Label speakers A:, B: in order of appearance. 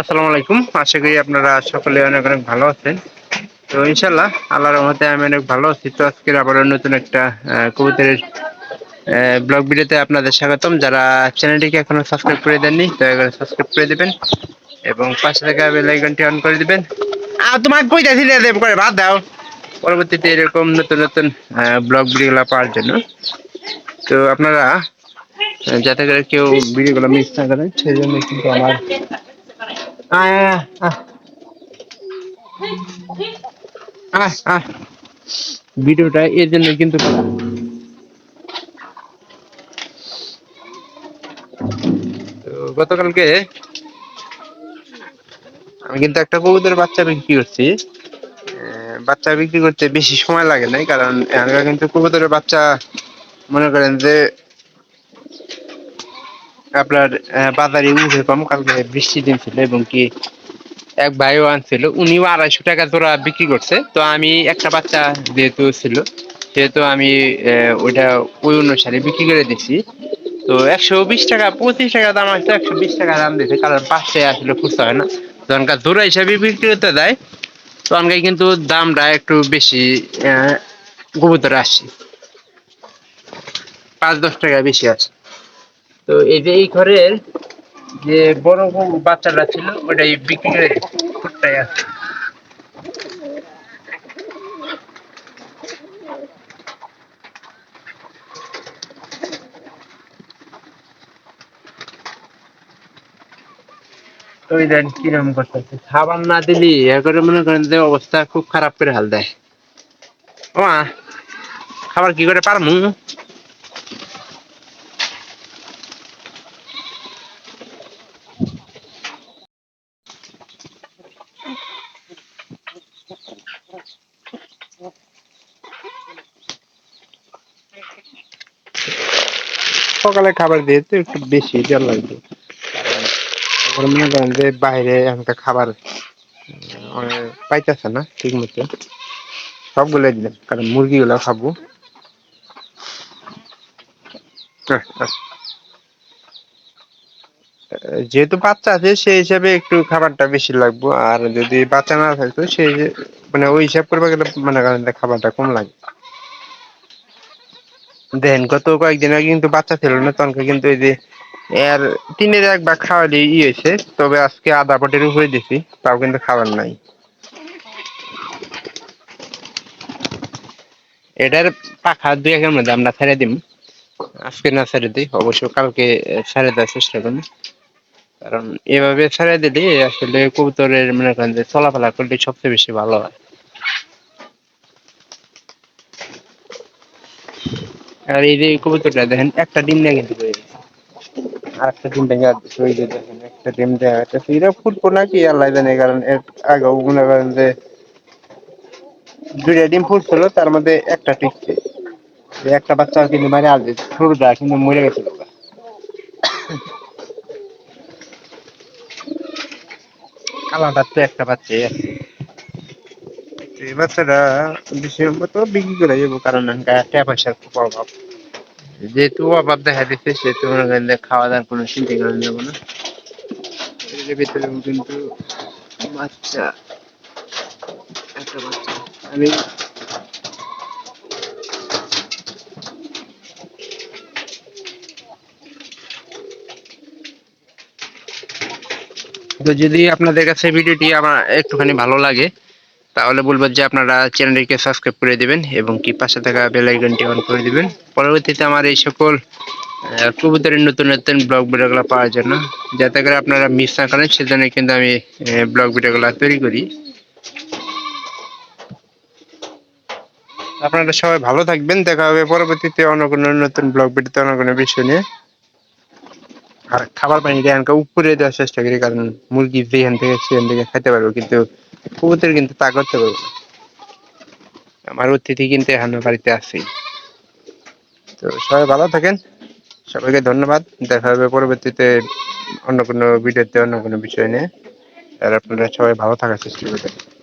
A: আসসালামু আলাইকুম। আশা করি আপনারা সকলে অনেক অনেক ভালো আছেন। তো ইনশাল্লাহ আল্লাহর রহমতে আমি অনেক ভালো আছি। তো আজকের আবার নতুন একটা আহ, কবুতরের ব্লগ ভিডিওতে আপনাদের স্বাগতম। যারা চ্যানেলটিকে এখনও সাবস্ক্রাইব করে দেননি দয়া করে সাবস্ক্রাইব করে দিবেন এবং পাশে থাকা বেল আইকনটি অন করে দিবেন। আর তোমার কই যাচ্ছি করে বাদ দাও। পরবর্তীতে এরকম নতুন নতুন ব্লগ ভিডিওগুলো পাওয়ার জন্য। তো আপনারা যাতে করে কেউ ভিডিওগুলো মিস না করেন সেই জন্য কিন্তু আমার আয় এর জন্য কিন্তু গতকালকে আমি কিন্তু একটা কবুতরের বাচ্চা বিক্রি করছি। বাচ্চা বিক্রি করতে বেশি সময় লাগে নাই, কারণ এখানকার কিন্তু কবুতরের বাচ্চা মনে করেন যে আপনার বাজারে উঠে কম কালকে বৃষ্টি দিন ছিল এবং কি এক ভাইও আনছিল, উনিও আড়াইশো টাকা জোড়া বিক্রি করছে। তো আমি একটা বাচ্চা যেহেতু ছিল, সেহেতু আমি ওইটা ওই অনুসারে বিক্রি করে দিছি। তো একশো বিশ টাকা, পঁচিশ টাকা দাম আসছে একশো বিশ টাকা দাম দিছে, কারণ পাঁচশে আসলে খুঁজতে হয় না। তখনকার জোড়া হিসাবে বিক্রি করতে দেয়। তখনকার কিন্তু দামটা একটু বেশি কবুতরে আসছে পাঁচ দশ টাকা বেশি আছে। তো এই যে এই ঘরের যে বড় বাচ্চাটা ছিল, ওটাই বিক্রি করে ফুটটাই আছে। তো দেন কীরকম করতেছে? খাবার না দিলি করে মনে করেন যে অবস্থা খুব খারাপ করে হাল দেয়। ও খাবার কি করে পারমু? সকালে খাবার দিয়ে তো একটু বেশি জল লাগবে। এখন মনে করেন যে বাইরে এখনকার খাবার অনেক পাইতেছে না ঠিক মতো সবগুলো দিলাম কারণ মুরগিগুলো খাব। আহ। আহ, যেহেতু বাচ্চা আছে সেই হিসাবে একটু খাবারটা বেশি লাগবে। আর যদি বাচ্চা না থাকতো সেই মানে ওই হিসাব করবে গেলে মনে খাবারটা কম লাগে। দেন, গত কয়েকদিন আগে কিন্তু বাচ্চা ছিল না, তখন কিন্তু এই যে এর তিনের এক ভাগ খাওয়ালে ই হয়েছে, তবে আজকে আধা পটের উপরে দিছি, তাও কিন্তু খাবার নাই। এটার পাখা দুই একের মধ্যে আমরা ছেড়ে দিম। আজকে না ছেড়ে দিই, অবশ্য কালকে ছেড়ে দেওয়ার চেষ্টা করব। কারণ এভাবে ছেড়ে দিলে আসলে কবুতরের মনে করেন যে চলাফেরা করলে সবচেয়ে বেশি ভালো হয়। আর এই যে কবুতরটা দেখেন, একটা ডিম নিয়ে কিন্তু আর একটা ডিম ভেঙে দিচ্ছে ওই যে দেখেন, একটা ডিম দেওয়া হচ্ছে এটা ফুটবো নাকি, আল্লাহ জানে, কারণ এর আগেও মনে করেন যে দুইটা ডিম ফুটছিল, তার মধ্যে একটা টিকছে। একটা বাচ্চা কিন্তু মারে আসবে শুরুটা কিন্তু মরে গেছিল কালারটা তো একটা বাচ্চাই আছে। এই বাচ্চাটা বিষয় মতো বিক্রি করে যাব কারণ টাকা পয়সার খুব অভাব। যেহেতু অভাব দেখা দিচ্ছে সেহেতু মনে করেন যে খাওয়া দাওয়ার কোনো চিন্তা করে নেব না। এর ভিতরে কিন্তু বাচ্চা একটা বাচ্চা। আমি তো যদি আপনাদের কাছে ভিডিওটি আমার একটুখানি ভালো লাগে তাহলে বলব যে আপনারা চ্যানেলটিকে সাবস্ক্রাইব করে দিবেন এবং কি পাশে থাকা বেল আইকনটি অন করে দিবেন। পরবর্তীতে আমার এই সকল কবুতরের নতুন নতুন ব্লগ ভিডিওগুলো পাওয়ার জন্য, যাতে করে আপনারা মিস না করেন, সেজন্য কিন্তু আমি ব্লগ ভিডিওগুলো তৈরি করি। আপনারা সবাই ভালো থাকবেন, দেখা হবে পরবর্তীতে অন্য কোনো নতুন ব্লগ ভিডিওতে, অন্য কোনো বিষয় নিয়ে। আর খাবার পানি এখানকার উপরে দেওয়ার চেষ্টা করি, কারণ মুরগি যেখান থেকে সেখান থেকে খেতে পারব, কিন্তু কবুতর কিন্তু তা করতে পারব। আমার অতিথি কিন্তু এখানে বাড়িতে আছি তো সবাই ভালো থাকেন। সবাইকে ধন্যবাদ। দেখা হবে পরবর্তীতে অন্য কোনো ভিডিওতে, অন্য কোনো বিষয় নিয়ে। আর আপনারা সবাই ভালো থাকার চেষ্টা করবেন।